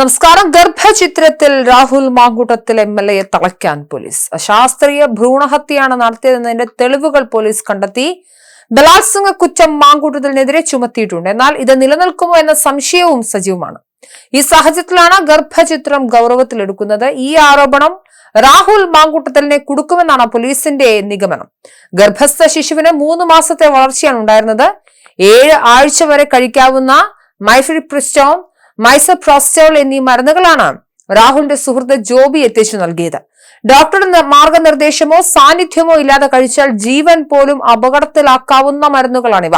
നമസ്കാരം. ഗർഭചിത്രത്തിൽ Rahul Mamkootathil M L എയെ തളയ്ക്കാൻ പോലീസ്. അശാസ്ത്രീയ ഭ്രൂണഹത്യയാണ് നടത്തിയതെന്നതിന്റെ തെളിവുകൾ പോലീസ് കണ്ടെത്തി. ബലാത്സംഗ കുറ്റം മാങ്കൂട്ടത്തിനെതിരെ ചുമത്തിയിട്ടുണ്ട്. എന്നാൽ ഇത് നിലനിൽക്കുമോ എന്ന സംശയവും സജീവമാണ്. ഈ സാഹചര്യത്തിലാണ് ഗർഭചിത്രം ഗൗരവത്തിലെടുക്കുന്നത്. ഈ ആരോപണം രാഹുൽ മാങ്കൂട്ടത്തലിനെ കുടുക്കുമെന്നാണ് പോലീസിന്റെ നിഗമനം. ഗർഭസ്ഥ ശിശുവിന് മൂന്ന് മാസത്തെ വളർച്ചയാണ് ഉണ്ടായിരുന്നത്. ഏഴ് ആഴ്ച വരെ കഴിക്കാവുന്ന മൈഫ്രിപ്രിസ്റ്റോൺ മൈസപ്രോസ്റ്റോൾ എന്നീ മരുന്നുകളാണ് രാഹുലിന്റെ സുഹൃത്ത് ജോബി എത്തിച്ചു നൽകിയത്. ഡോക്ടറുടെ മാർഗനിർദ്ദേശമോ സാന്നിധ്യമോ ഇല്ലാതെ കഴിച്ചാൽ ജീവൻ പോലും അപകടത്തിലാക്കാവുന്ന മരുന്നുകളാണിവ.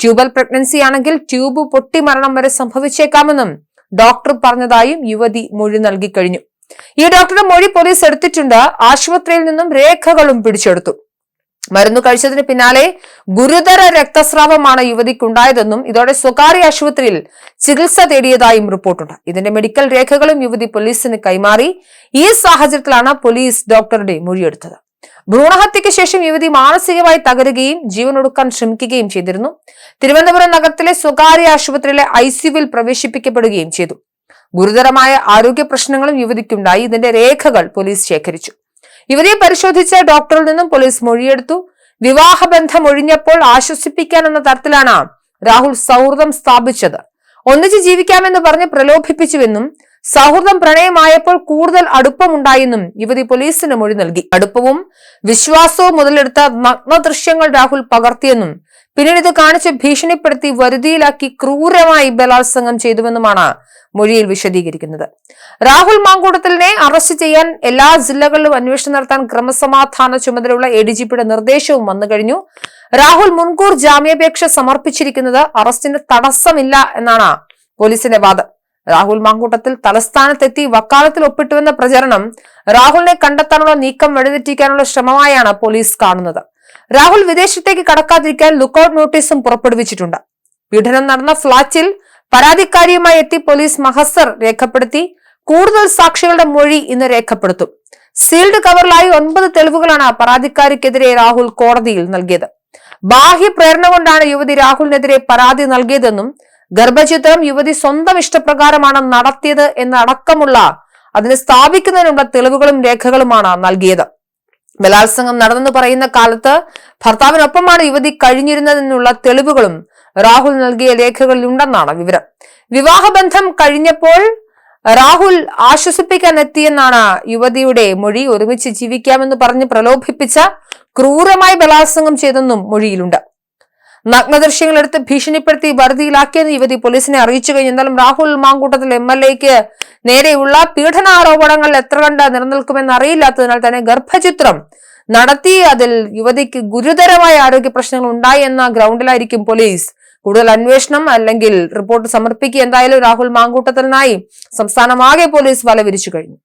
ട്യൂബൽ പ്രഗ്നൻസി ആണെങ്കിൽ ട്യൂബ് പൊട്ടി മരണം വരെ സംഭവിച്ചേക്കാമെന്നും ഡോക്ടർ പറഞ്ഞതായും യുവതി മൊഴി നൽകി കഴിഞ്ഞു. ഈ ഡോക്ടറുടെ മൊഴി പോലീസ് എടുത്തിട്ടുണ്ട്. ആശുപത്രിയിൽ നിന്നും രേഖകളും പിടിച്ചെടുത്തു. മരുന്ന് കഴിച്ചതിന് പിന്നാലെ ഗുരുതര രക്തസ്രാവമാണ് യുവതിക്കുണ്ടായതെന്നും ഇതോടെ സ്വകാര്യ ആശുപത്രിയിൽ ചികിത്സ തേടിയതായും റിപ്പോർട്ടുണ്ട്. ഇതിന്റെ മെഡിക്കൽ രേഖകളും യുവതി പോലീസിന് കൈമാറി. ഈ സാഹചര്യത്തിലാണ് പോലീസ് ഡോക്ടറുടെ മൊഴിയെടുത്തത്. ഭ്രൂണഹത്യയ്ക്ക് ശേഷം യുവതി മാനസികമായി തകരുകയും ജീവനൊടുക്കാൻ ശ്രമിക്കുകയും ചെയ്തിരുന്നു. തിരുവനന്തപുരം നഗരത്തിലെ സ്വകാര്യ ആശുപത്രിയിലെ ഐസിയുവിൽ പ്രവേശിപ്പിക്കപ്പെടുകയും ചെയ്തു. ഗുരുതരമായ ആരോഗ്യ പ്രശ്നങ്ങളും യുവതിക്കുണ്ടായി. ഇതിന്റെ രേഖകൾ പോലീസ് ശേഖരിച്ചു. യുവതിയെ പരിശോധിച്ച ഡോക്ടറിൽ നിന്നും പോലീസ് മൊഴിയെടുത്തു. വിവാഹബന്ധം ഒഴിഞ്ഞപ്പോൾ ആശ്വസിപ്പിക്കാൻ എന്ന തരത്തിലാണ് രാഹുൽ സൗഹൃദം സ്ഥാപിച്ചത്. ഒന്നിച്ച് ജീവിക്കാമെന്ന് പറഞ്ഞ് പ്രലോഭിപ്പിച്ചുവെന്നും സൗഹൃദം പ്രണയമായപ്പോൾ കൂടുതൽ അടുപ്പമുണ്ടായെന്നും യുവതി പോലീസിന് മൊഴി നൽകി. അടുപ്പവും വിശ്വാസവും മുതലെടുത്ത നഗ്ന ദൃശ്യങ്ങൾ രാഹുൽ പകർത്തിയെന്നും പിന്നീട് ഇത് കാണിച്ച് ഭീഷണിപ്പെടുത്തി വരുതിയിലാക്കി ക്രൂരമായി ബലാത്സംഗം ചെയ്തുവെന്നുമാണ് മൊഴിയിൽ വിശദീകരിക്കുന്നത്. രാഹുൽ മാങ്കൂട്ടത്തിലിനെ അറസ്റ്റ് ചെയ്യാൻ എല്ലാ ജില്ലകളിലും അന്വേഷണം നടത്താൻ ക്രമസമാധാന ചുമതലയുള്ള എ ഡി ജിപിയുടെ നിർദ്ദേശവും വന്നു കഴിഞ്ഞു. രാഹുൽ മുൻകൂർ ജാമ്യാപേക്ഷ സമർപ്പിച്ചിരിക്കുന്നത് അറസ്റ്റിന് തടസ്സമില്ല എന്നാണ് പോലീസിന്റെ വാദം. രാഹുൽ മാങ്കൂട്ടത്തിൽ തലസ്ഥാനത്തെത്തി വക്കാലത്തിൽ ഒപ്പിട്ടുവെന്ന പ്രചരണം രാഹുലിനെ കണ്ടെത്താനുള്ള നീക്കം വഴിതെറ്റിക്കാനുള്ള ശ്രമമായാണ് പോലീസ് കാണുന്നത്. രാഹുൽ വിദേശത്തേക്ക് കടക്കാതിരിക്കാൻ ലുക്കൌട്ട് നോട്ടീസും പുറപ്പെടുവിച്ചിട്ടുണ്ട്. പീഡനം നടന്ന ഫ്ളാറ്റിൽ പരാതിക്കാരിയുമായി എത്തി പോലീസ് മഹസർ രേഖപ്പെടുത്തി. കൂടുതൽ സാക്ഷികളുടെ മൊഴി ഇന്ന് രേഖപ്പെടുത്തും. സീൽഡ് കവറിലായി ഒൻപത് തെളിവുകളാണ് പരാതിക്കാരിക്കെതിരെ രാഹുൽ കോടതിയിൽ നൽകിയത്. ബാഹ്യ പ്രേരണ കൊണ്ടാണ് യുവതി രാഹുലിനെതിരെ പരാതി നൽകിയതെന്നും ഗർഭചിത്രം യുവതി സ്വന്തം ഇഷ്ടപ്രകാരമാണ് നടത്തിയത് എന്നടക്കമുള്ള അതിനെ സ്ഥാപിക്കുന്നതിനുള്ള തെളിവുകളും രേഖകളുമാണ് നൽകിയത്. ബലാത്സംഗം നടന്നെന്ന് പറയുന്ന കാലത്ത് ഭർത്താവിനൊപ്പമാണ് യുവതി കഴിഞ്ഞിരുന്നതെന്നുള്ള തെളിവുകളും രാഹുൽ നൽകിയ രേഖകളിൽ ഉണ്ടെന്നാണ് വിവരം. വിവാഹബന്ധം കഴിഞ്ഞപ്പോൾ രാഹുൽ ആശ്വസിപ്പിക്കാൻ എത്തിയെന്നാണ് യുവതിയുടെ മൊഴി. ഒരുമിച്ച് ജീവിക്കാമെന്ന് പറഞ്ഞ് പ്രലോഭിപ്പിച്ച ക്രൂരമായി ബലാത്സംഗം ചെയ്തെന്നും മൊഴിയിലുണ്ട്. നഗ്നദൃശ്യങ്ങൾ എടുത്ത് ഭീഷണിപ്പെടുത്തി വറുതിയിലാക്കിയെന്ന് യുവതി പോലീസിനെ അറിയിച്ചു കഴിഞ്ഞു. എന്നാലും രാഹുൽ മാങ്കൂട്ടത്തിൽ എം എൽ എക്ക് നേരെയുള്ള പീഡനാരോപണങ്ങൾ എത്ര കണ്ട് നിലനിൽക്കുമെന്ന് അറിയില്ലാത്തതിനാൽ തന്നെ ഗർഭചിത്രം നടത്തി അതിൽ യുവതിക്ക് ഗുരുതരമായ ആരോഗ്യ പ്രശ്നങ്ങൾ ഉണ്ടായി എന്ന ഗ്രൗണ്ടിലായിരിക്കും പോലീസ്. കൂടുതൽ അന്വേഷണം അല്ലെങ്കിൽ റിപ്പോർട്ട് സമർപ്പിക്കുക എന്തായാലും രാഹുൽ മാങ്കൂട്ടത്തിനായി സംസ്ഥാനമാകെ പോലീസ് വല വിരിച്ചു കഴിഞ്ഞു.